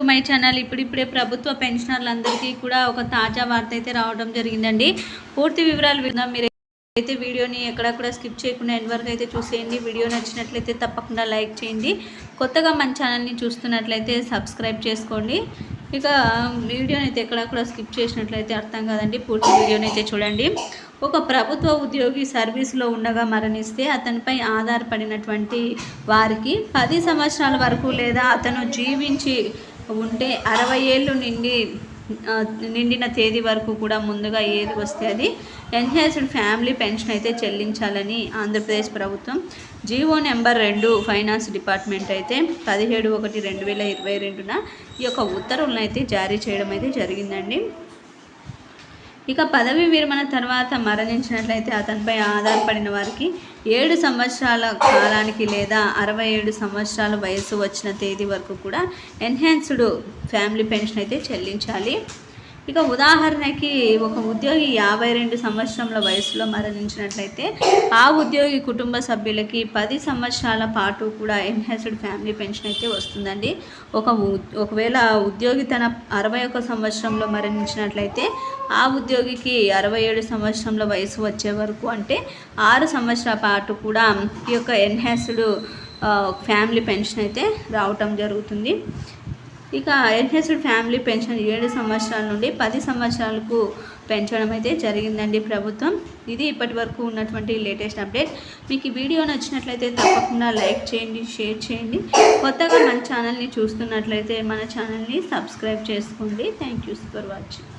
My channel ఇప్పుడిప్పుడే ప్రభుత్వ పెన్షనర్లందరికీ కూడా ఒక తాజా వార్త అయితే రావడం జరిగిందండి. పూర్తి వివరాలు విందాం. మీరు అయితే వీడియోని ఎక్కడ కూడా స్కిప్ చేయకుండా ఎండ్ వరకు అయితే చూసేయండి. వీడియో నచ్చినట్లయితే తప్పకుండా లైక్ చేయండి. కొత్తగా మన ఛానల్ని చూస్తున్నట్లయితే సబ్స్క్రైబ్ చేసుకోండి. ఇక వీడియోని అయితే ఎక్కడ కూడా స్కిప్ చేసినట్లయితే అర్థం కాదండి. పూర్తి వీడియోని అయితే చూడండి. ఒక ప్రభుత్వ ఉద్యోగి సర్వీసులో ఉండగా మరణిస్తే అతనిపై ఆధారపడినటువంటి వారికి పది సంవత్సరాల వరకు లేదా అతను జీవించి ఉంటే అరవై ఏళ్ళు నిండి నిండిన తేదీ వరకు కూడా ముందుగా ఏది వస్తే అది ఎన్హాన్స్డ్ ఫ్యామిలీ పెన్షన్ అయితే చెల్లించాలని ఆంధ్రప్రదేశ్ ప్రభుత్వం. జీవో నెంబర్ రెండు ఫైనాన్స్ డిపార్ట్మెంట్ అయితే పదిహేడు ఒకటి రెండు వేల ఇరవై రెండున ఈ యొక్క ఉత్తర్వులను అయితే జారీ చేయడం అయితే జరిగిందండి. ఇక పదవి విరమణ తర్వాత మరణించినట్లయితే అతనిపై ఆధారపడిన వారికి ఏడు సంవత్సరాల కాలానికి లేదా అరవై ఏడు సంవత్సరాల వయసు వచ్చిన తేదీ వరకు కూడా ఎన్హాన్స్డ్ ఫ్యామిలీ పెన్షన్ అయితే చెల్లించాలి. ఇక ఉదాహరణకి ఒక ఉద్యోగి యాభై రెండు సంవత్సరముల వయసులో మరణించినట్లయితే ఆ ఉద్యోగి కుటుంబ సభ్యులకి పది సంవత్సరాల పాటు కూడా ఎన్హాన్స్డ్ ఫ్యామిలీ పెన్షన్ అయితే వస్తుందండి. ఒక ఒకవేళ ఉద్యోగి తన అరవై ఒక సంవత్సరంలో మరణించినట్లయితే ఆ ఉద్యోగికి అరవై ఏడు సంవత్సరంల వయసు వచ్చే వరకు అంటే ఆరు సంవత్సరాల పాటు కూడా ఈ యొక్క ఎన్హాన్స్డ్ ఫ్యామిలీ పెన్షన్ అయితే రావటం జరుగుతుంది. ఇక ఎన్హెచ్డ్ ఫ్యామిలీ పెన్షన్ ఏడు సంవత్సరాల నుండి పది సంవత్సరాలకు పెంచడం అయితే జరిగిందండి ప్రభుత్వం. ఇది ఇప్పటి వరకు ఉన్నటువంటి లేటెస్ట్ అప్డేట్. మీకు ఈ వీడియో నచ్చినట్లయితే తప్పకుండా లైక్ చేయండి షేర్ చేయండి. కొత్తగా మన ఛానల్ని చూస్తున్నట్లయితే మన ఛానల్ని సబ్స్క్రైబ్ చేసుకోండి. Thank you for watching.